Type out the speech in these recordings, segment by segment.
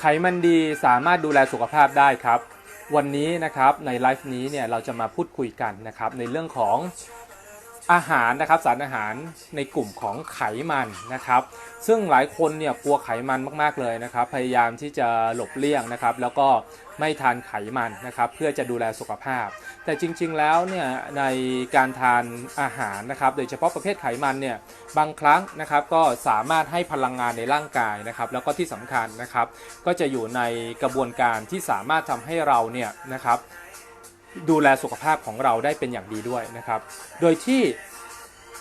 ไขมันดีสามารถดูแลสุขภาพได้ครับ วันนี้นะครับในไลฟ์นี้เนี่ยเราจะมาพูดคุยกันนะครับในเรื่องของอาหารนะครับสารอาหารในกลุ่มของไขมันนะครับ ซึ่งหลายคนเนี่ยกลัวไขมันมากๆเลยนะครับ พยายามที่จะหลบเลี่ยงนะครับ แล้วก็ไม่ทานไขมันนะครับ เพื่อจะดูแลสุขภาพ แต่จริงๆแล้วเนี่ยในการทานอาหารนะครับ โดยเฉพาะประเภทไขมันเนี่ยบางครั้งนะครับก็สามารถให้พลังงานในร่างกายนะครับ แล้วก็ที่สำคัญนะครับ ก็จะอยู่ในกระบวนการที่สามารถทำให้เราเนี่ยนะครับดูแลสุขภาพของเราได้เป็นอย่างดีด้วยนะครับ โดยที่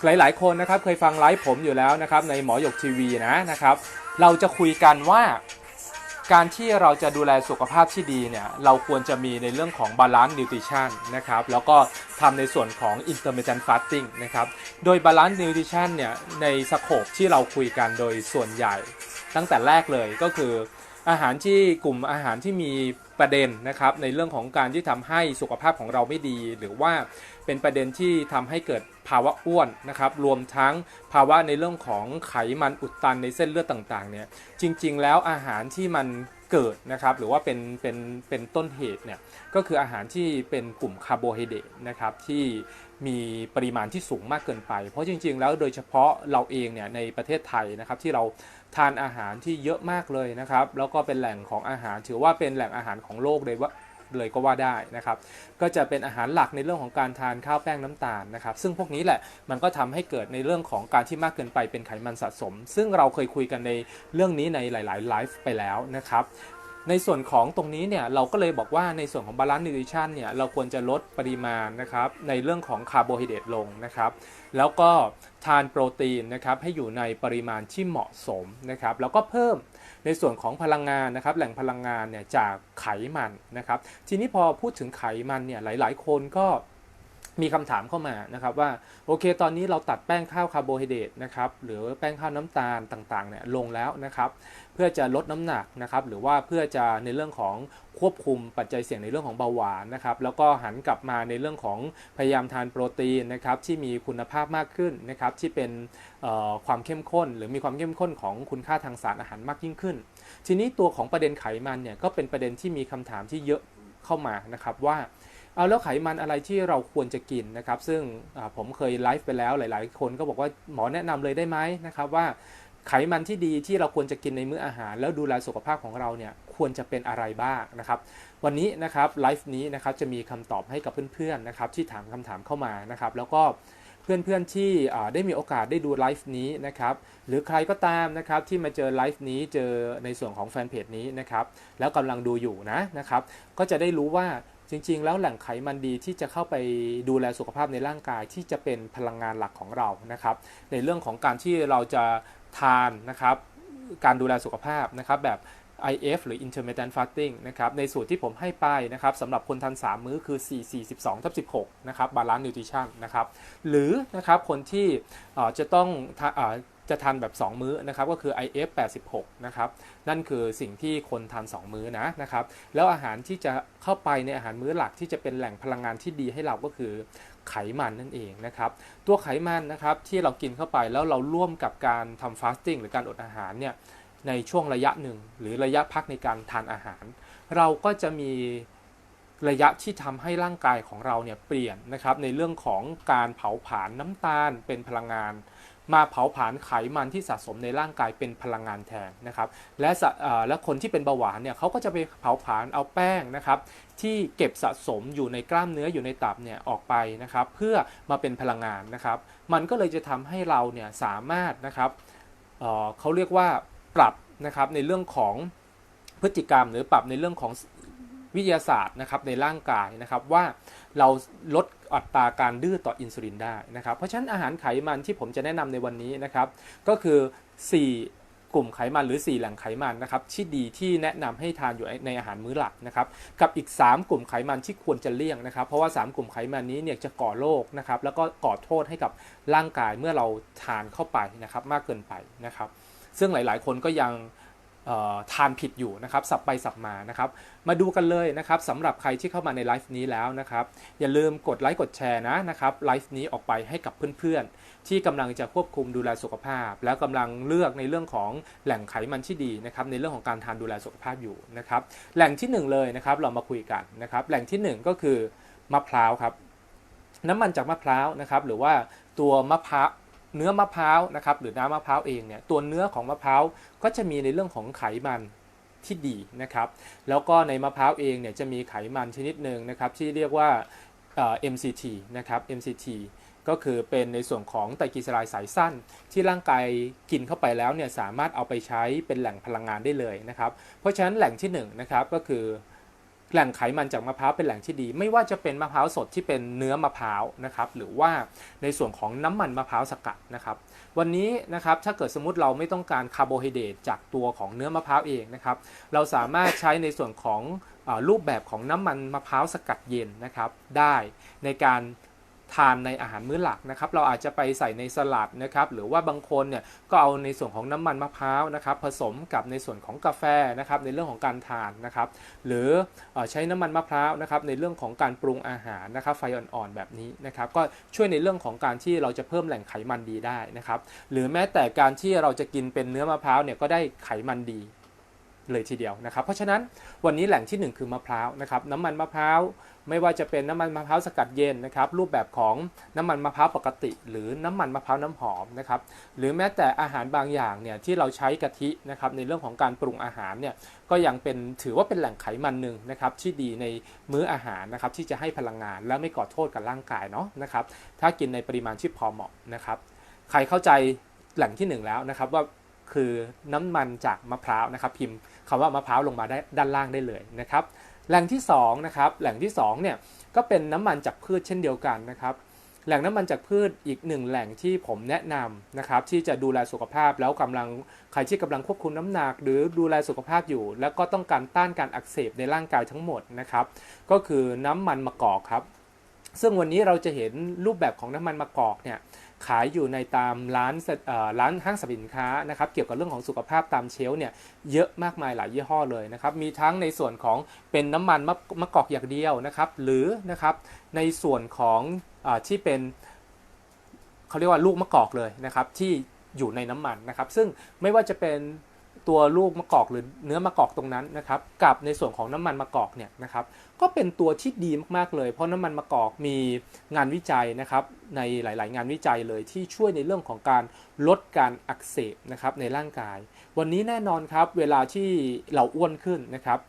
หลายๆ คนนะครับเคยฟังไลฟ์ผมอยู่แล้วนะครับในหมอหยกทีวีนะนะครับ เราจะคุยกันว่า การที่เราจะดูแลสุขภาพที่ดีเนี่ยเราควรจะมีในเรื่องของบาลานซ์นิวทริชันนะครับแล้วก็ทำในส่วนของ intermittent fasting นะครับโดยบาลานซ์นิวทริชันเนี่ยในสโคปที่เราคุยกันโดยส่วนใหญ่ ตั้งแต่แรกเลยก็คืออาหารที่กลุ่มอาหารที่มีประเด็นนะครับในเรื่องของการที่ทำให้สุขภาพของเราไม่ดี หรือว่าเป็นประเด็นที่ทำให้เกิด ภาวะอ้วนนะครับรวมทั้งภาวะในเรื่องของไขมันอุดตันในเส้นเลือดต่างๆเนี่ยจริง ๆ แล้วอาหารที่มันเกิดนะครับหรือว่าเป็นเป็นเป็นต้นเหตุเนี่ยก็คืออาหารที่เป็นกลุ่มคาร์โบไฮเดรตนะครับที่มีปริมาณที่สูงมากเกินไป เพราะจริง ๆ แล้วโดยเฉพาะเราเองเนี่ยในประเทศไทยนะครับที่เราทานอาหารที่เยอะมากเลยนะครับแล้วก็เป็นแหล่งของอาหารถือว่าเป็นแหล่งอาหารของโลกเลยว่า เลยก็ว่าได้นะครับ ก็จะเป็นอาหารหลักในเรื่องของการทานข้าวแป้งน้ำตาลนะครับ ซึ่งพวกนี้แหละมันก็ทำให้เกิดในเรื่องของการที่มากเกินไปเป็นไขมันสะสม ซึ่งเราเคยคุยกันในเรื่องนี้ในหลายๆไลฟ์ไปแล้วนะครับ ในส่วนของตรงนี้เนี่ยเราก็เลยบอกว่าในส่วนของบาลานซ์นิวทริชันเนี่ยเราควรจะลดปริมาณนะครับในเรื่องของคาร์โบไฮเดรตลงนะครับ แล้วก็ทานโปรตีนนะครับให้อยู่ในปริมาณที่เหมาะสมนะครับ แล้วก็เพิ่มในส่วนของพลังงานนะครับแหล่งพลังงานเนี่ยจากไขมันนะครับ ทีนี้พอพูดถึงไขมันเนี่ยหลาย ๆ คนก็ มีคำถามเข้ามานะครับว่าโอเค ตอนนี้เราตัดแป้งข้าวคาร์โบไฮเดรตนะครับหรือแป้งข้าวน้ำตาลต่างๆเนี่ยลงแล้วนะครับเพื่อจะลดน้ำหนักนะครับหรือว่าเพื่อจะในเรื่องของควบคุมปัจจัยเสี่ยงในเรื่องของเบาหวานนะครับแล้วก็หันกลับมาในเรื่องของพยายามทานโปรตีนนะครับที่มีคุณภาพมากขึ้นนะครับที่เป็นความเข้มข้น หรือมีความเข้มข้นของคุณค่าทางสารอาหารมากยิ่งขึ้น ทีนี้ตัวของประเด็นไขมันเนี่ยก็เป็นประเด็นที่มีคำถามที่เยอะเข้ามานะครับว่า เอาแล้วไขมันอะไรที่เราควรจะกินนะครับ ซึ่งผมเคยไลฟ์ไปแล้วหลาย ๆ คนก็บอกว่าหมอแนะนำเลยได้ไหมนะครับว่าไขมันที่ดีที่เราควรจะกินในมื้ออาหาร แล้วดูแลสุขภาพของเราเนี่ยควรจะเป็นอะไรบ้างนะครับ วันนี้นะครับไลฟ์นี้นะครับจะมีคำตอบให้กับเพื่อน ๆ นะครับ ที่ถามคำถามเข้ามานะครับ แล้วก็เพื่อนๆที่อ่ได้มีโอกาสได้ดูไลฟ์นี้นะครับหรือใครก็ตามนะครับที่มาเจอไลฟ์นี้เจอในส่วนของแฟนเพจนี้นะครับแล้วกำลังดูอยู่นะนะครับก็จะได้รู้ว่า จริง ๆ แล้วแหล่งไขมันดีที่จะเข้าไปดูแลสุขภาพในร่างกายที่จะเป็นพลังงานหลักของเรานะครับ ในเรื่องของการที่เราจะทานนะครับ การดูแลสุขภาพนะครับแบบ IF หรือ intermittent fasting นะครับ ในสูตรที่ผมให้ไปนะครับสำหรับคนทาน 3 มื้อคือ 4 4 12ทับ16 นะครับ balance nutrition นะครับ หรือนะครับคนที่จะต้องจะทานแบบ 2 มื้อนะครับก็คือ IF 86 นะครับ นั่นคือสิ่งที่คนทาน 2 มื้อนะนะครับ แล้วอาหารที่จะเข้าไปในอาหารมื้อหลักที่จะเป็นแหล่งพลังงานที่ดีให้เราก็คือไขมันนั่นเองนะครับ ตัวไขมันนะครับที่เรากินเข้าไปแล้วเราร่วมกับการทำฟาสติ้งหรือการอดอาหารเนี่ย ในช่วงระยะหนึ่ง หรือระยะพักในการทานอาหาร เราก็จะมีระยะที่ทำให้ร่างกายของเราเนี่ยเปลี่ยนนะครับในเรื่องของการเผาผลาญน้ำตาลเป็นพลังงาน มาเผาผลาญไขมันที่สะสมในร่างกายเป็นพลังงานแทนนะครับและและคนที่เป็นเบาหวานเนี่ยเขาก็จะไปเผาผลาญเอาแป้งนะครับที่เก็บสะสมอยู่ในกล้ามเนื้ออยู่ในตับเนี่ยออกไปนะครับเพื่อมาเป็นพลังงานนะครับ มันก็เลยจะทำให้เราเนี่ยสามารถนะครับเเขาเรียกว่า ปรับนะครับในเรื่องของพฤติกรรม หรือปรับในเรื่องของวิทยาศาสตร์นะครับในร่างกายนะครับว่าเราลดอัตราการดื้อต่ออินซูลินได้นะครับเพราะฉะนั้นอาหารไขมันที่ผมจะแนะนำในวันนี้นะครับก็คือ 4 กลุ่มไขมันหรือ 4 แหล่งไขมันนะครับที่ดีที่แนะนำให้ทานอยู่ในอาหารมื้อหลักนะครับกับอีก 3 กลุ่มไขมันที่ควรจะเลี่ยงนะครับเพราะว่า 3 กลุ่มไขมันนี้เนี่ยจะก่อโรคนะครับแล้วก็ก่อโทษให้กับร่างกายเมื่อเราทานเข้าไปนะครับมากเกินไปนะครับ ซึ่งหลาย ๆ คนก็ยังทานผิดอยู่นะครับสับไปสับมานะครับ มาดูกันเลยนะครับสำหรับใครที่เข้ามาในไลฟ์นี้แล้วนะครับ อย่าลืมกดไลค์กดแชร์นะนะครับไลฟ์นี้ออกไปให้กับเพื่อนๆ ที่กำลังจะควบคุมดูแลสุขภาพ แล้วกำลังเลือกในเรื่องของแหล่งไขมันที่ดีนะครับในเรื่องของการทานดูแลสุขภาพอยู่นะครับ แหล่งที่หนึ่งเลยนะครับเรามาคุยกันนะครับ แหล่งที่หนึ่งก็คือมะพร้าวครับ น้ำมันจากมะพร้าวนะครับ หรือว่าตัวมะพร้าว เนื้อมะพร้าวนะครับหรือน้ำมะพร้าวเองเนี่ยตัวเนื้อของมะพร้าวก็จะมีในเรื่องของไขมันที่ดีนะครับแล้วก็ในมะพร้าวเองเนี่ยจะมีไขมันชนิดหนึ่งนะครับที่เรียกว่า MCT นะครับ MCT ก็คือเป็นในส่วนของไตรกลีเซอไรด์สายสั้น ที่ร่างกายกินเข้าไปแล้วเนี่ยสามารถเอาไปใช้เป็นแหล่งพลังงานได้เลยนะครับเพราะฉะนั้นแหล่งที่1นงนะครับก็คือ แหล่งไขมันจากมะพร้าวเป็นแหล่งที่ดี ไม่ว่าจะเป็นมะพร้าวสดที่เป็นเนื้อมะพร้าวนะครับหรือว่าในส่วนของน้ำมันมะพร้าวสกัดนะครับวันนี้นะครับถ้าเกิดสมมติเราไม่ต้องการคาร์โบไฮเดรตจากตัวของเนื้อมะพร้าวเองนะครับเราสามารถใช้ในส่วนของอรูปแบบของน้ำมันมะพร้าวสกัดเย็นนะครับได้ในการ ทานในอาหารมื้อหลักนะครับเราอาจจะไปใส่ในสลัดนะครับหรือว่าบางคนเนี่ยก็เอาในส่วนของน้ำมันมะพร้าวนะครับผสมกับในส่วนของกาแฟนะครับในเรื่องของการทานนะครับหรือใช้น้ำมันมะพร้าวนะครับในเรื่องของการปรุงอาหารนะครับไฟอ่อนๆแบบนี้นะครับก็ช่วยในเรื่องของการที่เราจะเพิ่มแหล่งไขมันดีได้นะครับหรือแม้แต่การที่เราจะกินเป็นเนื้อมะพร้าวเนี่ยก็ได้ไขมันดีเลยทีเดียวนะครับ เพราะฉะนั้นวันนี้แหล่งที่หนึ่งคือมะพร้าวนะครับน้ำมันมะพร้าว ไม่ว่าจะเป็นน้ำมันมะพร้าวสกัดเย็นนะครับรูปแบบของน้ำมันมะพร้าวปกติ หรือน้ำมันมะพร้าวน้ำหอมนะครับหรือแม้แต่อาหารบางอย่างเนี่ยที่เราใช้กะทินะครับในเรื่องของการปรุงอาหารเนี่ยก็ยังเป็นถือว่าเป็นแหล่งไขมันหนึ่งนะครับที่ดีในมื้ออาหารนะครับที่จะให้พลังงานและไม่ก่อโทษกับร่างกายเนาะนะครับถ้ากินในปริมาณที่พอเหมาะนะครับใครเข้าใจแหล่งที่หนึ่งแล้วนะครับว่าคือน้ำมันจากมะพร้าวนะครับพิมพ์คำว่ามะพร้าวลงมาได้ด้านล่างได้เลยนะครับ แหล่งที่2นะครับแหล่งที่2เนี่ยก็เป็นน้ำมันจากพืชเช่นเดียวกันนะครับแหล่งน้ำมันจากพืชอีกหนึ่งแหล่งที่ผมแนะนำนะครับที่จะดูแลสุขภาพแล้วกำลังใครที่กำลังควบคุมน้ำหนัก หรือดูแลสุขภาพอยู่ แล้วก็ต้องการต้านการอักเสบในร่างกายทั้งหมดนะครับก็คือน้ำมันมะกอกครับซึ่งวันนี้เราจะเห็นรูปแบบของน้ำมันมะกอกเนี่ย ขายอยู่ในตามร้านร้านห้างสรรพสินค้านะครับเกี่ยวกับเรื่องของสุขภาพตามเชลฟ์เนี่ยเยอะมากมายหลายยี่ห้อเลยนะครับมีทั้งในส่วนของเป็นน้ำมันมะมะกอกอย่างเดียวนะครับหรือนะครับในส่วนของอที่เป็นเขาเรียกว่าลูกมะกอกเลยนะครับที่อยู่ในน้ำมันนะครับ ซึ่งไม่ว่าจะเป็นตัวลูกมะกอกหรือเนื้อมะกอกตรงนั้นนะครับ กับในส่วนของน้ำมันมะกอกเนี่ยนะครับ ก็เป็นตัวที่ดีมากๆเลย เพราะน้ำมันมะกอกมีงานวิจัยนะครับในหลาย ๆ งานวิจัยเลยที่ช่วยในเรื่องของการลดการอักเสบนะครับในร่างกาย วันนี้แน่นอนครับเวลาที่เราอ้วนขึ้นนะครับ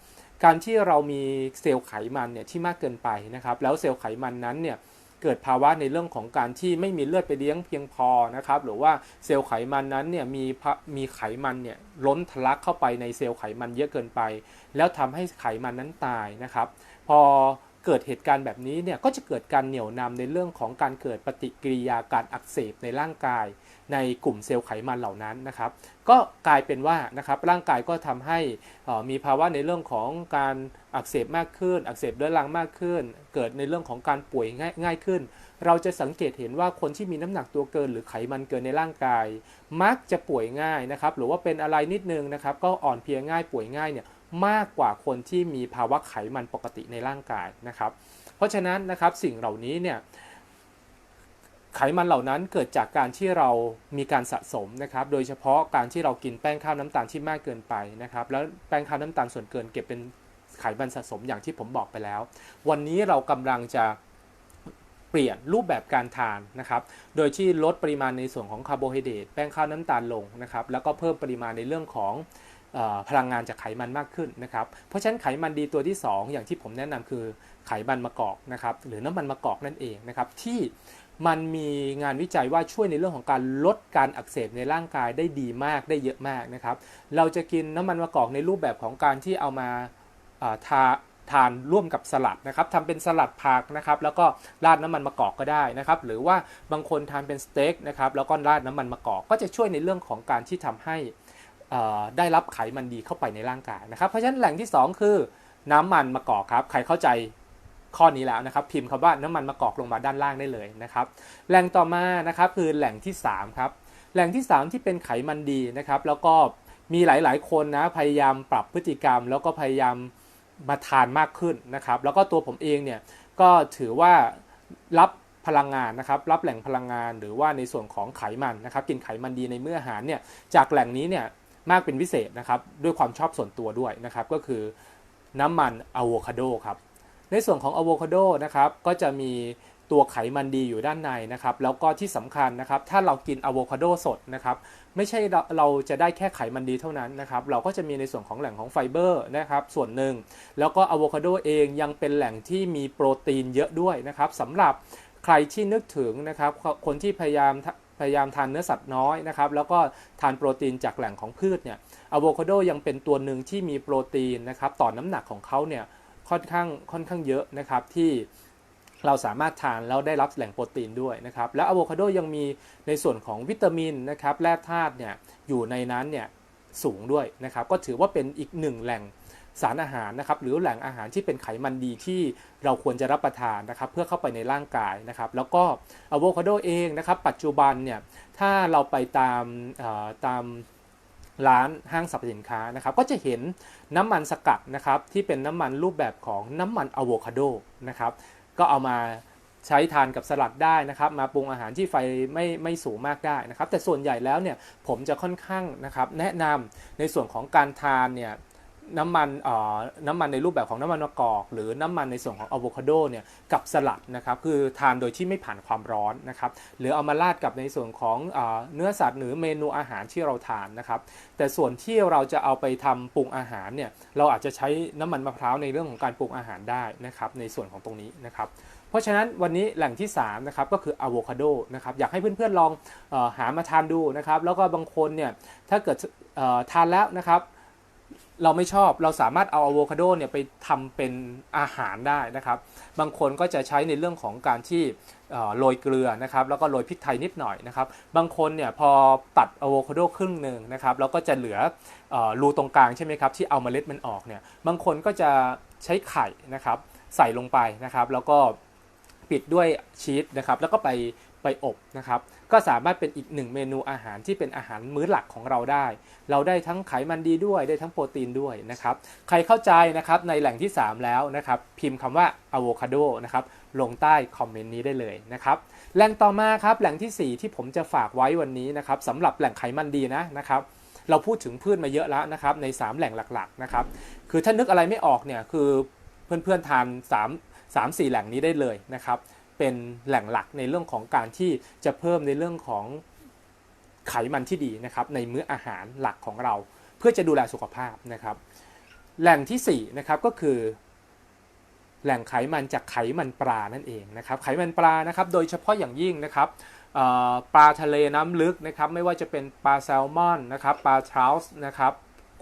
การที่เรามีเซลล์ไขมันเนี่ยที่มากเกินไปนะครับแล้วเซลล์ไขมันนั้นเนี่ยเกิดภาวะในเรื่องของการที่ไม่มีเลือดไปเลี้ยงเพียงพอนะครับหรือว่าเซลล์ไขมันนั้นเนี่ยมีมีไขมันเนี่ยล้นทะลักเข้าไปในเซลล์ไขมันเยอะเกินไป แล้วทำให้ไขมันนั้นตายนะครับ พอเกิดเหตุการณ์แบบนี้เนี่ยก็จะเกิดการเหนี่ยวนำในเรื่องของการเกิดปฏิกิริยาการอักเสบในร่างกาย ในกลุ่มเซลล์ไขมันเหล่านั้นนะครับ ก็กลายเป็นว่านะครับร่างกายก็ทำให้มีภาวะในเรื่องของการอักเสบมากขึ้น อักเสบเรื้อรังมากขึ้น เกิดในเรื่องของการป่วยง่ายง่ายขึ้น เราจะสังเกตเห็นว่าคนที่มีน้ำหนักตัวเกิน หรือไขมันเกินในร่างกาย มักจะป่วยง่ายนะครับหรือว่าเป็นอะไรนิดนึงนะครับก็อ่อนเพลียง่ายป่วยง่ายเนี่ย มากกว่าคนที่มีภาวะไขมันปกติในร่างกายนะครับ เพราะฉะนั้นนะครับสิ่งเหล่านี้เนี่ยไขมันเหล่านั้นเกิดจากการที่เรามีการสะสมนะครับ โดยเฉพาะการที่เรากินแป้งข้าวน้ำตาลที่มากเกินไปนะครับ แล้วแป้งข้าวน้ำตาลส่วนเกินเก็บเป็นไขมันสะสมอย่างที่ผมบอกไปแล้ว วันนี้เรากำลังจะเปลี่ยนรูปแบบการทานนะครับ โดยที่ลดปริมาณในส่วนของคาร์โบไฮเดรตแป้งข้าวน้ำตาลลงนะครับ แล้วก็เพิ่มปริมาณในเรื่องของ พลังงานจากไขมันมากขึ้นนะครับ เพราะฉะนั้นไขมันดีตัวที่ 2 อย่างที่ผมแนะนำคือไขมันมะกอกนะครับหรือน้ำมันมะกอกนั่นเองนะครับที่มันมีงานวิจัยว่าช่วยในเรื่องของการลดการอักเสบในร่างกายได้ดีมากได้เยอะมากนะครับ เราจะกินน้ำมันมะกอกในรูปแบบของการที่เอามาทาทานร่วมกับสลัดนะครับทำเป็นสลัดผักนะครับแล้วก็ราดน้ำมันมะกอกก็ได้นะครับหรือว่าบางคนทานเป็นสเต็กนะครับแล้วก็ราดน้ำมันมะกอกก็จะช่วยในเรื่องของการที่ทำให้ ได้รับไขมันดีเข้าไปในร่างกายนะครับ เพราะฉะนั้นแหล่งที่ 2 คือน้ำมันมะกอกครับ ใครเข้าใจข้อนี้แล้วนะครับ พิมพ์คำว่าน้ำมันมะกอกลงมาด้านล่างได้เลยนะครับ แหล่งต่อมานะครับคือแหล่งที่3ครับ แหล่งที่ 3 ที่เป็นไขมันดีนะครับ แล้วก็มีหลาย ๆ คนนะ พยายามปรับพฤติกรรม แล้วก็พยายามมาทานมากขึ้นนะครับ แล้วก็ตัวผมเองเนี่ยก็ถือว่ารับพลังงานนะครับรับแหล่งพลังงานหรือว่าในส่วนของไขมันนะครับ กินไขมันดีในเมื้ออาหารเนี่ยจากแหล่งนี้เนี่ย มากเป็นพิเศษนะครับด้วยความชอบส่วนตัวด้วยนะครับก็คือน้ำมันอะโวคาโดครับในส่วนของอะโวคาโดนะครับก็จะมีตัวไขมันดีอยู่ด้านในนะครับแล้วก็ที่สำคัญนะครับถ้าเรากินอะโวคาโดสดนะครับไม่ใช่เราเราจะได้แค่ไขมันดีเท่านั้นนะครับเราก็จะมีในส่วนของแหล่งของไฟเบอร์นะครับส่วนหนึ่งแล้วก็อะโวคาโดเองยังเป็นแหล่งที่มีโปรตีนเยอะด้วยนะครับสำหรับใครที่นึกถึงนะครับคนที่พยายาม พยายามทานเนื้อสัตว์น้อยนะครับ แล้วก็ทานโปรตีนจากแหล่งของพืชเนี่ยอะโวคาโดยังเป็นตัวหนึ่งที่มีโปรตีนนะครับต่อน้ำหนักของเขาเนี่ยค่อนข้างค่อนข้างเยอะนะครับที่เราสามารถทานแล้วได้รับแหล่งโปรตีนด้วยนะครับและอะโวคาโดยังมีในส่วนของวิตามินนะครับแร่ธาตุเนี่ยอยู่ในนั้นเนี่ยสูงด้วยนะครับก็ถือว่าเป็นอีกหนึ่งแหล่ง สารอาหารนะครับหรือแหล่งอาหารที่เป็นไขมันดีที่เราควรจะรับประทานนะครับเพื่อเข้าไปในร่างกายนะครับ แล้วก็อะโวคาโดเองนะครับ ปัจจุบันเนี่ยถ้าเราไปตามตามร้านห้างสรรพสินค้านะครับ ก็จะเห็นน้ำมันสกัดนะครับที่เป็นน้ำมันรูปแบบของน้ำมันอะโวคาโดนะครับ ก็เอามาใช้ทานกับสลัดได้นะครับ มาปรุงอาหารที่ไฟไม่ไม่สูงมากได้นะครับ แต่ส่วนใหญ่แล้วเนี่ยผมจะค่อนข้างนะครับแนะนำในส่วนของการทานเนี่ย น้ำมันเอ่อน้ำมันในรูปแบบของน้ำมันมะกอก หรือน้ำมันในส่วนของอะโวคาโดเนี่ยกับสลัดนะครับคือทานโดยที่ไม่ผ่านความร้อนนะครับหรือเอามาราดกับในส่วนของเนื้อสัตว์หรือเมนูอาหารที่เราทานนะครับแต่ส่วนที่เราจะเอาไปทำปรุงอาหารเนี่ยเราอาจจะใช้น้ำมันมะพร้าวในเรื่องของการปรุงอาหารได้นะครับในส่วนของตรงนี้นะครับเพราะฉะนั้นวันนี้แหล่งที่3นะครับก็คืออะโวคาโดนะครับอยากให้เพื่อนๆลองออหามาทานดูนะครับแล้วก็บางคนเนี่ยถ้าเกิดทานแล้วนะครับ เราไม่ชอบเราสามารถเอาอะโวคาโดเนี่ยไปทำเป็นอาหารได้นะครับ บางคนก็จะใช้ในเรื่องของการที่โรยเกลือนะครับ แล้วก็โรยพริกไทยนิดหน่อยนะครับ บางคนเนี่ยพอตัดอะโวคาโดครึ่งหนึ่งนะครับ แล้วก็จะเหลือรูตรงกลางใช่ไหมครับ ที่เอาเมล็ดมันออกเนี่ย บางคนก็จะใช้ไข่นะครับ ใส่ลงไปนะครับ แล้วก็ปิดด้วยชีสนะครับ แล้วก็ไป ไปอบนะครับ ก็สามารถเป็นอีกหนึ่งเมนูอาหารที่เป็นอาหารมื้อหลักของเราได้ เราได้ทั้งไขมันดีด้วยได้ทั้งโปรตีนด้วยนะครับ ใครเข้าใจนะครับในแหล่งที่ 3 แล้วนะครับ พิมพ์คำว่าอะโวคาโดนะครับลงใต้คอมเมนต์นี้ได้เลยนะครับแหล่งต่อมาครับแหล่งที่ 4 ที่ผมจะฝากไว้วันนี้นะครับสำหรับแหล่งไขมันดีนะนะครับเราพูดถึงพืชมาเยอะแล้วนะครับใน 3 แหล่งหลักๆนะครับคือถ้านึกอะไรไม่ออกเนี่ยคือเพื่อนๆทาน3 3 4 แหล่งนี้ได้เลยนะครับ เป็นแหล่งหลักในเรื่องของการที่จะเพิ่มในเรื่องของไขมันที่ดีนะครับในมื้ออาหารหลักของเรา เพื่อจะดูแลสุขภาพนะครับ แหล่งที่4นะครับก็คือ แหล่งไขมันจากไขมันปลานั่นเองนะครับไขมันปลานะครับโดยเฉพาะอย่างยิ่งนะครับปลาทะเลน้ำลึกนะครับไม่ว่าจะเป็นปลาแซลมอนนะครับปลาทราวส์นะครับ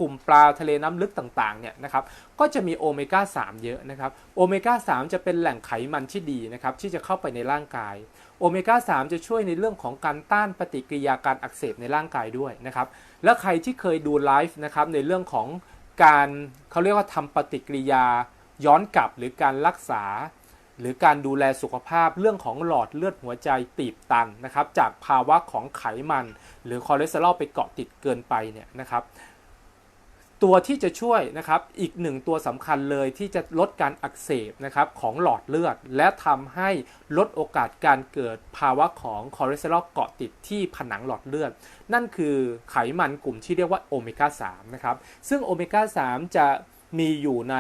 กลุ่มปลาทะเลน้ำลึกต่างๆเนี่ยนะครับก็จะมีโอเมก้า3 เยอะนะครับโอเมก้า3จะเป็นแหล่งไขมันที่ดีนะครับที่จะเข้าไปในร่างกายโอเมก้า3จะช่วยในเรื่องของการต้านปฏิกิริยาการอักเสบในร่างกายด้วยนะครับและใครที่เคยดูไลฟ์นะครับในเรื่องของการเขาเรียกว่าทำปฏิกิริยาย้อนกลับหรือการรักษา หรือการดูแลสุขภาพเรื่องของหลอดเลือดหัวใจตีบตันนะครับจากภาวะของไขมัน หรือคอเลสเตอรอลไปเกาะติดเกินไปเนี่ยนะครับ ตัวที่จะช่วยนะครับอีกหนึ่งตัวสำคัญเลยที่จะลดการอักเสบนะครับของหลอดเลือด และทำให้ลดโอกาสการเกิดภาวะของคอเลสเตอรอลเกาะติดที่ผนังหลอดเลือด นั่นคือไขมันกลุ่มที่เรียกว่าโอเมก้า3นะครับซึ่งโอเมก้า3จะมีอยู่ใน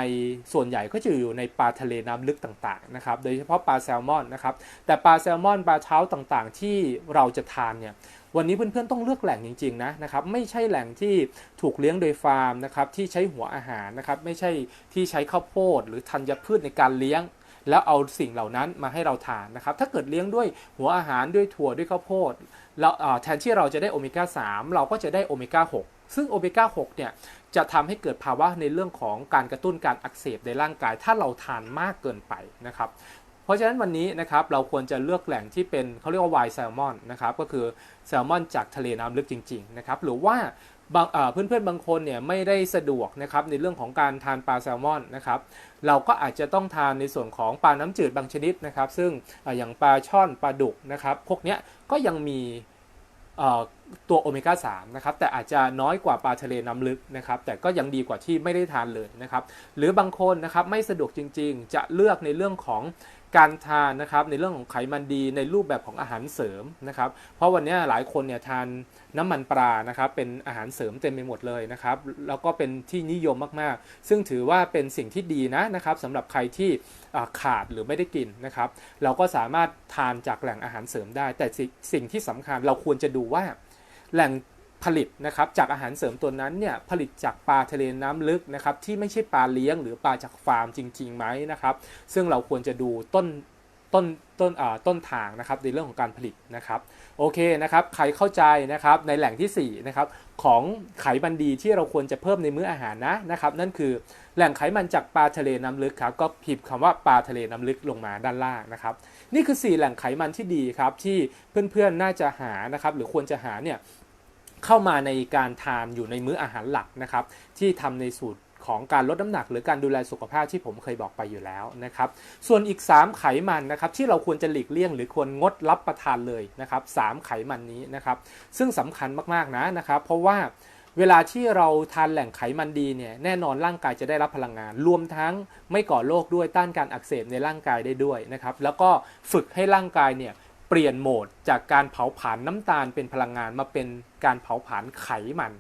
ส่วนใหญ่ก็จะอยู่ในปลาทะเลน้ำลึกต่างๆนะครับโดยเฉพาะปลาแซลมอนนะครับแต่ปลาแซลมอนปลาเช้าต่างๆ ที่เราจะทานเนี่ย วันนี้เพื่อนๆต้องเลือกแหล่งจริงๆนะนะครับไม่ใช่แหล่งที่ถูกเลี้ยงโดยฟาร์มนะครับที่ใช้หัวอาหารนะครับไม่ใช่ที่ใช้ข้าวโพดหรือธัญพืชในการเลี้ยง แล้วเอาสิ่งเหล่านั้นมาให้เราทานนะครับถ้าเกิดเลี้ยงด้วยหัวอาหารด้วยถั่วด้วยข้าวโพดเราแทนที่เราจะได้โอเมก้า3เราก็จะได้โอเมก้า6ซึ่งโอเมก้า6เนี่ยจะทำให้เกิดภาวะในเรื่องของการกระตุ้นการอักเสบในร่างกาย ถ้าเราทานมากเกินไปนะครับ เพราะฉะนั้นวันนี้นะครับเราควรจะเลือกแหล่งที่เป็นเขาเรียกว่าไวแซลมอนนะครับก็คือแซลมอนจากทะเลน้ำลึกจริงๆนะครับหรือว่าเพื่อนๆบางคนเนี่ยไม่ได้สะดวกนะครับในเรื่องของการทานปลาแซลมอนนะครับเราก็อาจจะต้องทานในส่วนของปลาน้ำจืดบางชนิดนะครับ ซึ่งอย่างปลาช่อนปลาดุกนะครับพวกนี้ก็ยังมีตัวโอเมก้า3นะครับแต่อาจจะน้อยกว่าปลาทะเลน้ำลึกนะครับแต่ก็ยังดีกว่าที่ไม่ได้ทานเลยนะครับหรือบางคนนะครับไม่สะดวกจริง ๆ จะเลือกในเรื่องของ การทานนะครับในเรื่องของไขมันดีในรูปแบบของอาหารเสริมนะครับ เพราะวันนี้หลายคนเนี่ยทานน้ำมันปลานะครับเป็นอาหารเสริมเต็มไปหมดเลยนะครับแล้วก็เป็นที่นิยมมากๆ ซึ่งถือว่าเป็นสิ่งที่ดีนะนะครับสำหรับใครที่ขาดหรือไม่ได้กินนะครับ เราก็สามารถทานจากแหล่งอาหารเสริมได้ แต่สิ่งที่สำคัญเราควรจะดูว่าแหล่ง ผลิตนะครับจากอาหารเสริมตัวนั้นเนี่ยผลิตจากปลาทะเลน้ำลึกนะครับที่ไม่ใช่ปลาเลี้ยง หรือปลาจากฟาร์มจริงๆไหมนะครับซึ่งเราควรจะดูต้นต้นต้นต้นทางนะครับในเรื่องของการผลิตนะครับโอเคนะครับใครเข้าใจนะครับในแหล่งที่4นะครับของไขมันดีที่เราควรจะเพิ่มในมื้ออาหารนะนะครับนั่นคือแหล่งไขมันจากปลาทะเลน้ำลึกครับก็พิมพ์คำว่าปลาทะเลน้ำลึกลงมาด้านล่างนะครับนี่คือ 4 แหล่งไขมันที่ดีครับที่เพื่อนๆน่าจะหานะครับหรือควรจะหาเนี่ย เข้ามาในการทานอยู่ในมื้ออาหารหลักนะครับที่ทำในสูตรของการลดน้ำหนักหรือการดูแลสุขภาพที่ผมเคยบอกไปอยู่แล้วนะครับ ส่วนอีก 3 ไขมันนะครับที่เราควรจะหลีกเลี่ยง หรือควรงดรับประทานเลยนะครับสไขมันนี้นะครับ ซึ่งสำคัญมากๆนะนะครับ เพราะว่าเวลาที่เราทานแหล่งไขมันดีเนี่ยแน่นอนร่างกายจะได้รับพลังงาน รวมทั้งไม่ก่อโรคด้วยต้านการอักเสบในร่างกายได้ด้วยนะครับ แล้วก็ฝึกให้ร่างกายเนี่ย เปลี่ยนโหมดจากการเผาผลาญน้ำตาลเป็นพลังงานมาเป็นการเผาผลาญไขมัน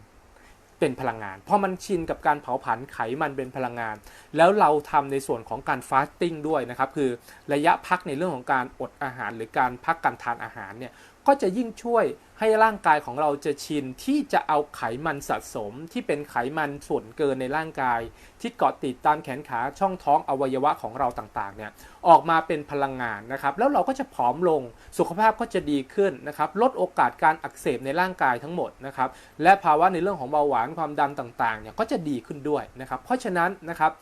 เป็นพลังงานพอมันชินกับการเผาผลาญไขมันเป็นพลังงาน แล้วเราทำในส่วนของการฟาสติ้งด้วยนะครับ คือระยะพักในเรื่องของการอดอาหารหรือการพักการทานอาหารเนี่ย ก็จะยิ่งช่วยให้ร่างกายของเราจะชินที่จะเอาไขมันสะสมที่เป็นไขมันส่วนเกินในร่างกาย ที่เกาะติดตามแขนขาช่องท้องอวัยวะของเราต่างๆเนี่ยออกมาเป็นพลังงานนะครับแล้วเราก็จะผอมลงสุขภาพก็จะดีขึ้นนะครับลดโอกาสการอักเสบในร่างกายทั้งหมดนะครับและภาวะในเรื่องของเบาหวานความดันต่างๆเนี่ยก็จะดีขึ้นด้วยนะครับเพราะฉะนั้นนะครับ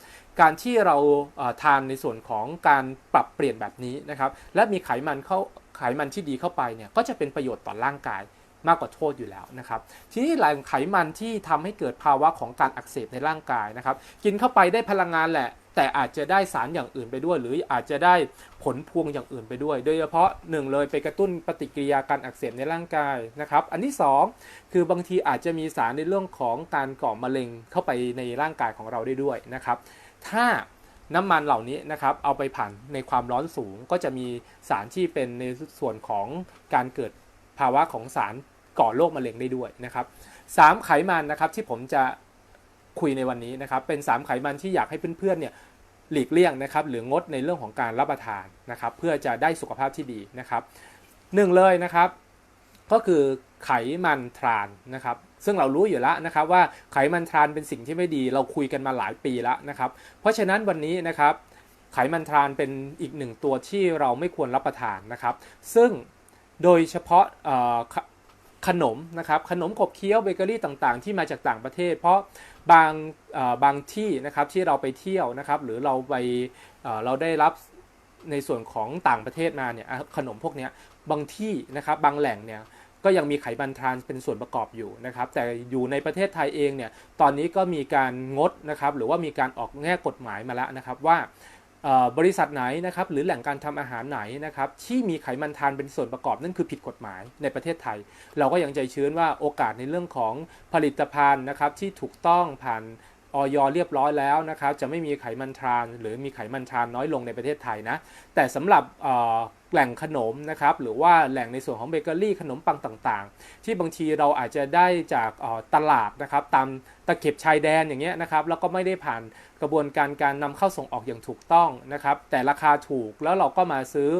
การที่เราทานในส่วนของการปรับเปลี่ยนแบบนี้นะครับและมีไขมันเข้า ไขมันที่ดีเข้าไปเนี่ยก็จะเป็นประโยชน์ต่อร่างกายมากกว่าโทษอยู่แล้วนะครับ ทีนี้แหล่งไขมันที่ทำให้เกิดภาวะของการอักเสบในร่างกายนะครับ กินเข้าไปได้พลังงานแหละ แต่อาจจะได้สารอย่างอื่นไปด้วย หรืออาจจะได้ผลพวงอย่างอื่นไปด้วย โดยเฉพาะหนึ่งเลยไปกระตุ้นปฏิกิริยาการอักเสบในร่างกายนะครับ อันที่ 2 คือบางทีอาจจะมีสารในเรื่องของการก่อมะเร็งเข้าไปในร่างกายของเราได้ด้วยนะครับ ถ้า น้ำมันเหล่านี้นะครับเอาไปผ่านในความร้อนสูงก็จะมีสารที่เป็นในส่วนของการเกิดภาวะของสารก่อโรคมะเร็งได้ด้วยนะครับสามไขมันนะครับที่ผมจะคุยในวันนี้นะครับ เป็น 3 ไขมันที่อยากให้เพื่อนๆเนี่ยหลีกเลี่ยงนะครับหรืองดในเรื่องของการรับประทานนะครับ เพื่อจะได้สุขภาพที่ดีนะครับหนึ่งเลยนะครับ ก็คือ ไขมันทรานนะครับซึ่งเรารู้อยู่แล้วนะครับว่าไขมันทรานเป็นสิ่งที่ไม่ดี เราคุยกันมาหลายปีแล้วนะครับ เพราะฉะนั้นวันนี้นะครับไขมันทรานเป็นอีกหนึ่งตัวที่เราไม่ควรรับประทานนะครับ ซึ่งโดยเฉพาะขนมนะครับขนมขบเคี้ยวเบเกอรี่ต่างๆ ที่มาจากต่างประเทศ เพราะบางบางที่นะครับที่เราไปเที่ยวนะครับ หรือเราไปเราได้รับในส่วนของต่างประเทศมาเนี่ยขนมพวกนี้บางที่นะครับบางแหล่งเนี่ย ก็ยังมีไขมันทรานเป็นส่วนประกอบอยู่นะครับ แต่อยู่ในประเทศไทยเองเนี่ย ตอนนี้ก็มีการงดนะครับ หรือว่ามีการออกแง่กฎหมายมาแล้วนะครับว่าบริษัทไหนนะครับหรือแหล่งการทำอาหารไหนนะครับที่มีไขมันทานเป็นส่วนประกอบนั่นคือผิดกฎหมายในประเทศไทย เราก็ยังใจชื้นว่าโอกาสในเรื่องของผลิตภัณฑ์นะครับที่ถูกต้องผ่าน ออยเรียบร้อยแล้วนะครับจะไม่มีไขมันทรานหรือมีไขมันทรานน้อยลงในประเทศไทยนะแต่สำหรับแหล่งขนมนะครับหรือว่าแหล่งในส่วนของเบเกอรี่ขนมปังต่างๆ ที่บางทีเราอาจจะได้จากตลาดนะครับตามตะเข็บชายแดนอย่างเงี้ยนะครับแล้วก็ไม่ได้ผ่านกระบวนการการนำเข้าส่งออกอย่างถูกต้องนะครับแต่ราคาถูกแล้วเราก็มาซื้อ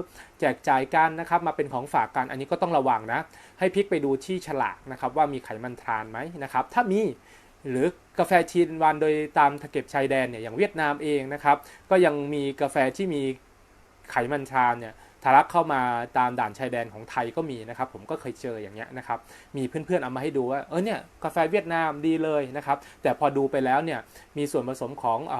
แจกจ่ายกันนะครับมาเป็นของฝากกันอันนี้ก็ต้องระวังนะให้พลิกไปดูที่ฉลากนะครับว่ามีไขมันทรานไหมนะครับถ้ามี หรือกาแฟชีนวันโดยตามตะเก็บชายแดนเนี่ยอย่างเวียดนามเองนะครับ ก็ยังมีกาแฟที่มีไขมันชาเนี่ย ทะลักเข้ามาตามด่านชายแดนของไทยก็มีนะครับ ผมก็เคยเจออย่างเงี้ยนะครับ มีเพื่อนๆเอามาให้ดูว่า เออเนี่ยกาแฟเวียดนามดีเลยนะครับ แต่พอดูไปแล้วเนี่ย มีส่วนผสมของอ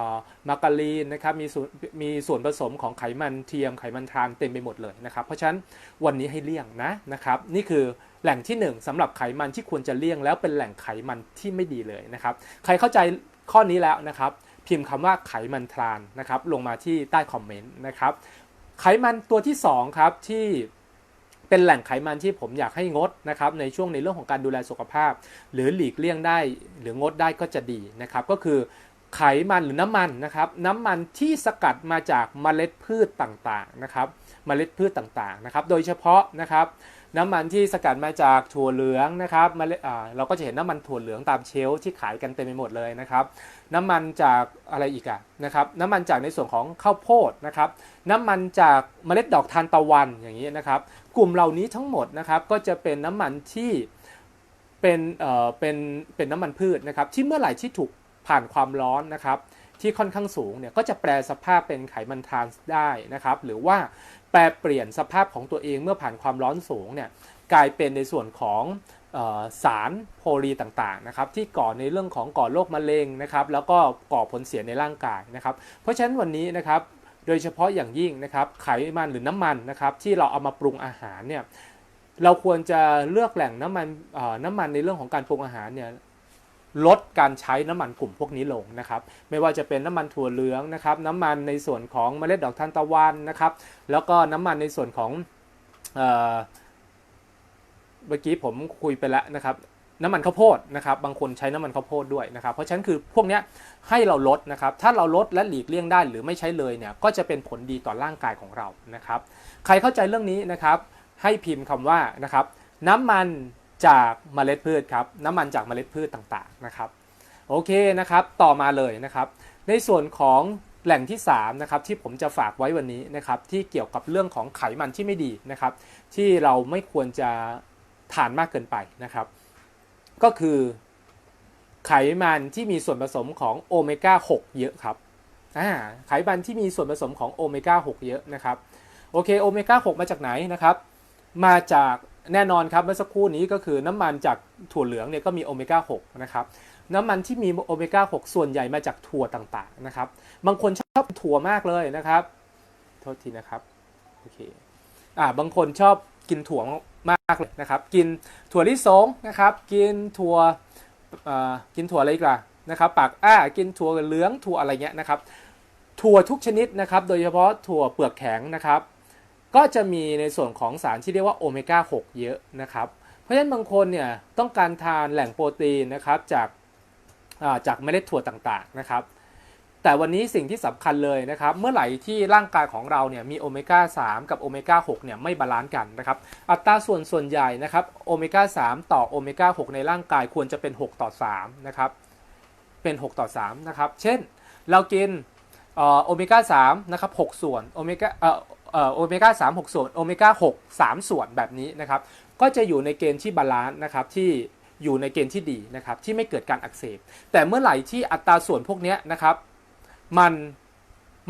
มาการีนนะครับ มีส่วนมีส่วนผสมของไขมันเทียมไขมันทรานเต็มไปหมดเลยนะครับ เพราะฉะนั้นวันนี้ให้เลี่ยงนะนะครับ นี่คือแหล่งที่ 1สำหรับไขมันที่ควรจะเลี่ยง แล้วเป็นแหล่งไขมันที่ไม่ดีเลยนะครับ ใครเข้าใจข้อนี้แล้วนะครับ พิมพ์คำว่าไขมันทรานนะครับ ลงมาที่ใต้คอมเมนต์นะครับ ไขมันตัวที่2ครับที่เป็นแหล่งไขมันที่ผมอยากให้งดนะครับในช่วงในเรื่องของการดูแลสุขภาพ หรือหลีกเลี่ยงได้หรืองดได้ก็จะดีนะครับก็คือไขมันหรือน้ำมันนะครับน้ำมันที่สกัดมาจากเมล็ดพืชต่างๆนะครับเมล็ดพืชต่างๆนะครับโดยเฉพาะนะครับ น้ำมันที่สกัดมาจากถั่วเหลืองนะครับเมาเราก็จะเห็นน้ำมันถั่วเหลืองตามเชลที่ขายกันเต็มไปหมดเลยนะครับน้ำมันจากอะไรอีกอะนะครับน้ำมันจากในส่วนของข้าวโพดนะครับน้ำมันจากเมล็ดดอกทานตะวันอย่างนี้นะครับ กลุ่มเหล่านี้ทั้งหมดนะครับก็จะเป็นน้ำมันที่เป็นเอ่อเป็นเป็นน้ำมันพืชนะครับที่เมื่อไหร่ที่ถูกผ่านความร้อนนะครับ ที่ค่อนข้างสูงเนี่ยก็จะแปลสภาพเป็นไขมันทรานส์ได้นะครับ หรือว่าแปลเปลี่ยนสภาพของตัวเองเมื่อผ่านความร้อนสูงเนี่ยกลายเป็นในส่วนของออสารโพลีต่างๆนะครับที่ก่อในเรื่องของก่อโรคมะเร็งนะครับแล้วก็ก่อผลเสียในร่างกายนะครับ เพราะฉะนั้นวันนี้นะครับโดยเฉพาะอย่างยิ่งนะครับไขมันหรือน้ำมันนะครับที่เราเอามาปรุงอาหารเนี่ยเราควรจะเลือกแหล่งน้ำมันน้ำมันในเรื่องของการปรุงอาหารเนี่ย ลดการใช้น้ำมันกลุ่มพวกนี้ลงนะครับ ไม่ว่าจะเป็นน้ำมันถั่วเหลืองนะครับ น้ำมันในส่วนของเมล็ดดอกทานตะวันนะครับ แล้วก็น้ำมันในส่วนของเมื่อกี้ผมคุยไปแล้วนะครับน้ำมันข้าวโพดนะครับ บางคนใช้น้ำมันข้าวโพดด้วยนะครับ เพราะฉะนั้นคือพวกนี้ให้เราลดนะครับ ถ้าเราลดและหลีกเลี่ยงได้หรือไม่ใช้เลยเนี่ย ก็จะเป็นผลดีต่อร่างกายของเรานะครับ ใครเข้าใจเรื่องนี้นะครับ ให้พิมพ์คำว่านะครับ น้ำมัน จากเมล็ดพืชครับน้ำมันจากเมล็ดพืชต่างๆนะครับโอเคนะครับต่อมาเลยนะครับ ในส่วนของแหล่งที่3นะครับที่ผมจะฝากไว้วันนี้นะครับที่เกี่ยวกับเรื่องของไขมันที่ไม่ดีนะครับที่เราไม่ควรจะทานมากเกินไปนะครับ ก็คือไขมันที่มีส่วนผสมของโอเมก้า6เยอะครับไขมันที่มีส่วนผสมของโอเมก้า6เยอะนะครับโอเคโอเมก้า6มาจากไหนนะครับ มาจาก แน่นอนครับเมื่อสักครู่นี้ก็คือน้ำมันจากถั่วเหลืองเนี่ยก็มีโอเมก้า6นะครับน้ำมันที่มีโอเมก้า6 ส่วนใหญ่มาจากถั่วต่างๆนะครับ บางคนชอบถั่วมากเลยนะครับ โทษทีนะครับโอเคอ่าบางคนชอบกินถั่วมากเลยนะครับ กินถั่วลิสงนะครับ กินถั่วอ่ากินถั่วอะไรอีกล่ะนะครับ ปากอ้ากินถั่วเหลืองถั่วอะไรเงี้ยนะครับ ถั่วทุกชนิดนะครับ โดยเฉพาะถั่วเปลือกแข็งนะครับ ก็จะมีในส่วนของสารที่เรียกว่าโอเมก้า 6 เยอะนะครับ เพราะฉะนั้นบางคนเนี่ยต้องการทานแหล่งโปรตีนนะครับจากาจากเมล็ดถั่วต่างๆนะครับ แต่วันนี้สิ่งที่สำคัญเลยนะครับ เมื่อไหร่ที่ร่างกายของเราเนี่ยมีโอเมก้า 3 กับโอเมก้า 6 เนี่ยไม่บาลานซ์กันนะครับ อัตราส่วนส่วนใหญ่นะครับโอเมก้า 3 ต่อโอเมก้า 6 ในร่างกายควรจะเป็น 6 ต่อ 3 นะครับ เป็น 6 ต่อ 3 นะครับ เช่น เรากินโอเมก้า3นะครับ 6 ส่วนโอเมก้า โอเมก้า3 6ส่วนโอเมก้า6 3ส่วนแบบนี้นะครับ ก็จะอยู่ในเกณฑ์ที่บาลานซ์นะครับที่อยู่ในเกณฑ์ที่ดีนะครับที่ไม่เกิดการอักเสบ แต่เมื่อไหร่ที่อัตราส่วนพวกนี้นะครับ มัน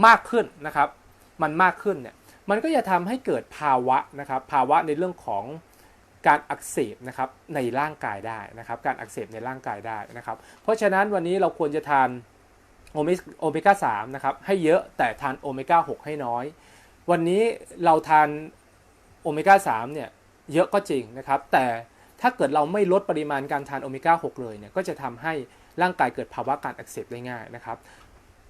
มากขึ้นนะครับ มันมากขึ้นเนี่ยมันก็จะทำให้เกิดภาวะนะครับ ภาวะในเรื่องของการอักเสบนะครับในร่างกายได้นะครับ การอักเสบในร่างกายได้นะครับ เพราะฉะนั้นวันนี้เราควรจะทานโอเมก้า3นะครับให้เยอะแต่ทานโอเมก้า6ให้น้อย วันนี้เราทานโอเมก้า3เนี่ยเยอะก็จริงนะครับ แต่ถ้าเกิดเราไม่ลดปริมาณการทานโอเมก้า6เลยเนี่ยก็จะทำให้ร่างกายเกิดภาวะการอักเสบได้ง่ายนะครับ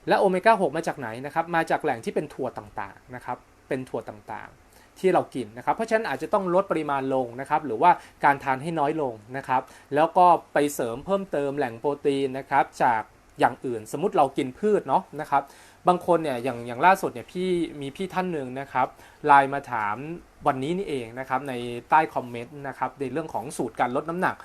และโอเมก้า6มาจากไหนนะครับ มาจากแหล่งที่เป็นถั่วต่างๆนะครับ เป็นถั่วต่างๆ ที่เรากินนะครับ เพราะฉะนั้นอาจจะต้องลดปริมาณลงนะครับ หรือว่าการทานให้น้อยลงนะครับ แล้วก็ไปเสริมเพิ่มเติมแหล่งโปรตีนนะครับจากอย่างอื่น สมมติเรากินพืชเนาะนะครับ บางคนเนี่ยอย่างอย่างล่าสุดเนี่ยพี่มีพี่ท่านหนึ่งนะครับไลน์มาถามวันนี้นี่เองนะครับในใต้คอมเมนต์นะครับในเรื่องของสูตรการลดน้ำหนัก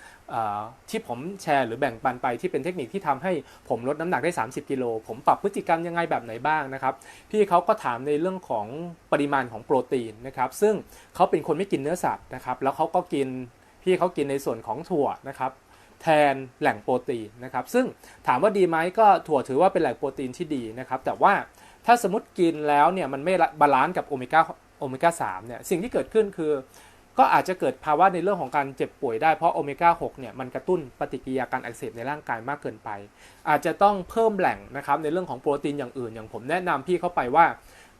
ที่ผมแชร์หรือแบ่งปันไปที่เป็นเทคนิคที่ทำให้ผมลดน้ำหนักได้ 30 กิโล ผมปรับพฤติกรรมยังไงแบบไหนบ้างนะครับพี่เขาก็ถามในเรื่องของปริมาณของโปรตีนนะครับซึ่งเขาเป็นคนไม่กินเนื้อสัตว์นะครับแล้วเขาก็กินพี่เขากินในส่วนของถั่วนะครับ แทนแหล่งโปรตีนนะครับ ซึ่งถามว่าดีไหมก็ถั่วถือว่าเป็นแหล่งโปรตีนที่ดีนะครับ แต่ว่าถ้าสมมติกินแล้วเนี่ยมันไม่บาลานซ์กับโอเมก้าโอเมก้า3เนี่ยสิ่งที่เกิดขึ้นคือ ก็อาจจะเกิดภาวะในเรื่องของการเจ็บป่วยได้เพราะโอเมก้า6เนี่ยมันกระตุ้นปฏิกิริยาการอักเสบในร่างกายมากเกินไป อาจจะต้องเพิ่มแหล่งนะครับในเรื่องของโปรตีนอย่างอื่น อย่างผมแนะนำพี่เข้าไปว่า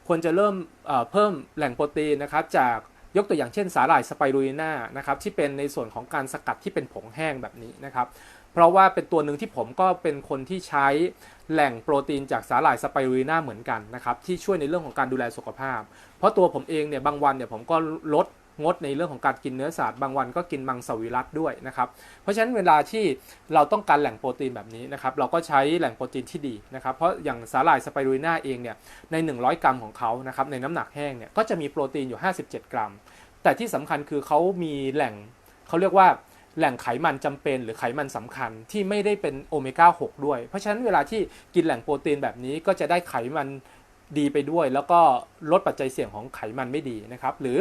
ควรจะเริ่มเพิ่มแหล่งโปรตีนนะครับจาก ยกตัวอย่างเช่นสาหร่ายสไปรูลิน่านะครับที่เป็นในส่วนของการสกัดที่เป็นผงแห้งแบบนี้นะครับเพราะว่าเป็นตัวหนึ่งที่ผมก็เป็นคนที่ใช้แหล่งโปรตีนจากสาหร่ายสไปรูลิน่าเหมือนกันนะครับที่ช่วยในเรื่องของการดูแลสุขภาพ เพราะตัวผมเองเนี่ยบางวันเนี่ยผมก็ลด งดในเรื่องของการกินเนื้อสัตว์บางวันก็กินมังสวิรัตด้วยนะครับเพราะฉะนั้นเวลาที่เราต้องการแหล่งโปรตีนแบบนี้นะครับเราก็ใช้แหล่งโปรตีนที่ดีนะครับเพราะอย่างสาหร่ายสไปรูน่าเองเนี่ยใน 100 กรัมของเขานะครับในน้ำหนักแห้งเนี่ยก็จะมีโปรตีนอยู่ 57 กรัม แต่ที่สำคัญคือเขามีแหล่งเขาเรียกว่าแหล่งไขมันจำเป็นหรือไขมันสำคัญที่ไม่ได้เป็นโอเมก้า 6 ด้วย เพราะฉะนั้นเวลาที่กินแหล่งโปรตีนแบบนี้ก็จะได้ไขมันดีไปด้วย แล้วก็ลดปัจจัยเสี่ยงของไขมันไม่ดีนะครับ หรือ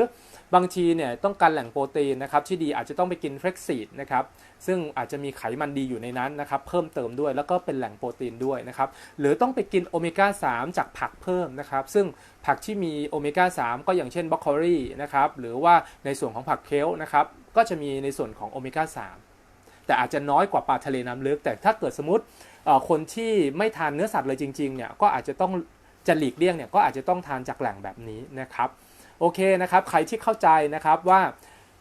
บางทีเนี่ยต้องการแหล่งโปรตีนนะครับที่ดีอาจจะต้องไปกินเฟล็กซีดนะครับซึ่งอาจจะมีไขมันดีอยู่ในนั้นนะครับเพิ่มเติมด้วยแล้วก็เป็นแหล่งโปรตีนด้วยนะครับหรือต้องไปกินโอเมก้า3 จากผักเพิ่มนะครับซึ่งผักที่มีโอเมก้า3 ก็อย่างเช่นบรอกโคลีนะครับหรือว่าในส่วนของผักเคลนะครับก็จะมีในส่วนของโอเมก้า3 แต่อาจจะน้อยกว่าปลาทะเลน้ำลึก แต่ถ้าเกิดสมมติคนที่ไม่ทานเนื้อสัตว์เลยจริงๆเนี่ยก็อาจจะต้องจะหลีกเลี่ยงเนี่ยก็อาจจะต้องทานจากแหล่งแบบนี้นะครับ โอเคนะครับใครที่เข้าใจนะครับว่า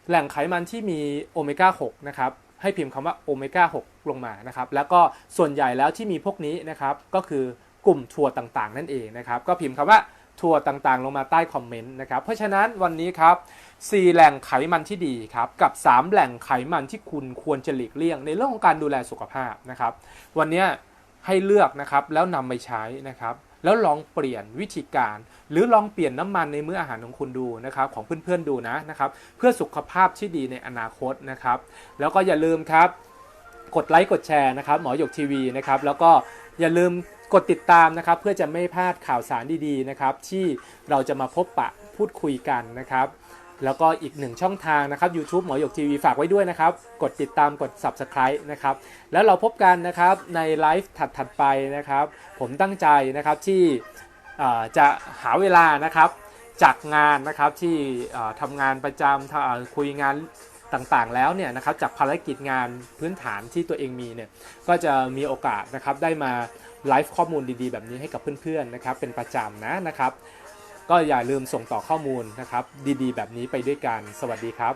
แหล่งไขมันที่มีโอเมก้า6นะครับให้พิมพ์คำว่าโอเมก้า6ลงมานะครับแล้วก็ส่วนใหญ่แล้วที่มีพวกนี้นะครับก็คือกลุ่มถั่วต่างๆ นั่นเองนะครับก็พิมพ์คำว่าถั่วต่างๆ ลงมาใต้คอมเมนต์นะครับเพราะฉะนั้นวันนี้ครับ 4 แหล่งไขมันที่ดีครับกับ 3 แหล่งไขมันที่คุณควรจะหลีกเลี่ยง ในเรื่องของการดูแลสุขภาพนะครับวันนี้ให้เลือกนะครับแล้วนำไปใช้นะครับ แล้วลองเปลี่ยนวิธีการ หรือลองเปลี่ยนน้ำมันในมื้ออาหารของคุณดูนะครับของเพื่อนๆดูนะนะครับเพื่อสุขภาพที่ดีในอนาคตนะครับแล้วก็อย่าลืมครับกดไลค์กดแชร์นะครับหมอหยกทีวีนะครับแล้วก็อย่าลืมกดติดตามนะครับเพื่อจะไม่พลาดข่าวสารดีๆนะครับที่เราจะมาพบปะพูดคุยกันนะครับ แล้วก็อีกหนึ่งช่องทางนะครับ YouTube หมอหยกทีวีฝากไว้ด้วยนะครับ กดติดตามกด Subscribe นะครับ แล้วเราพบกันนะครับในไลฟ์ถัดๆไปนะครับ ผมตั้งใจนะครับที่จะหาเวลานะครับจากงานนะครับที่ทำงานประจำคุยงานต่างๆ แล้วเนี่ยนะครับจากภารกิจงานพื้นฐานที่ตัวเองมีเนี่ยก็จะมีโอกาสนะครับได้มาไลฟ์ข้อมูลดีๆ แบบนี้ให้กับเพื่อนๆนะครับเป็นประจำนะนะครับ ก็อย่าลืมส่งต่อข้อมูลนะครับ ดีๆ แบบนี้ไปด้วยกัน สวัสดีครับ